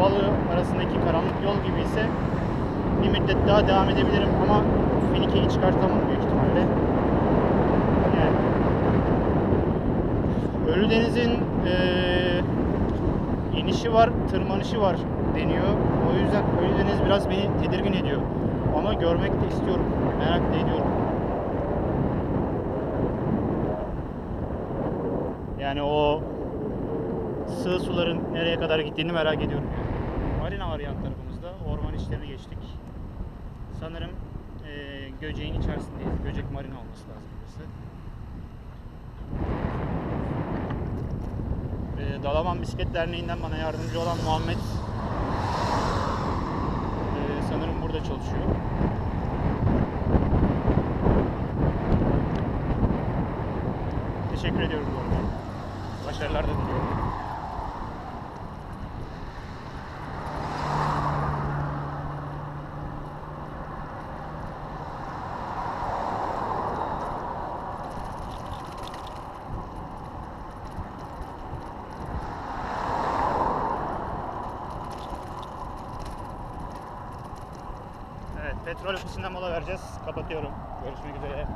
Balı arasındaki karanlık yol gibi ise bir müddet daha devam edebilirim ama Finike'yi çıkartamam büyük ihtimalle. Yani Ölüdeniz'in eee inişi var, tırmanışı var deniyor. O yüzden Ölüdeniz biraz beni tedirgin ediyor. Ama görmek de istiyorum. Merak da ediyorum. Yani o sığ suların nereye kadar gittiğini merak ediyorum. Marina var yan tarafımızda. Orman içlerini geçtik. Sanırım eee Göcek'in içerisindeyiz. Göcek Marina olması lazım burası. Eee, Dalaman Bisiklet Derneği'nden bana yardımcı olan Muhammed eee, sanırım burada çalışıyor. Teşekkür ediyorum bu arada. Başarılar diliyorum. Petrol ofisinden mola vereceğiz. Kapatıyorum. Görüşmek üzere.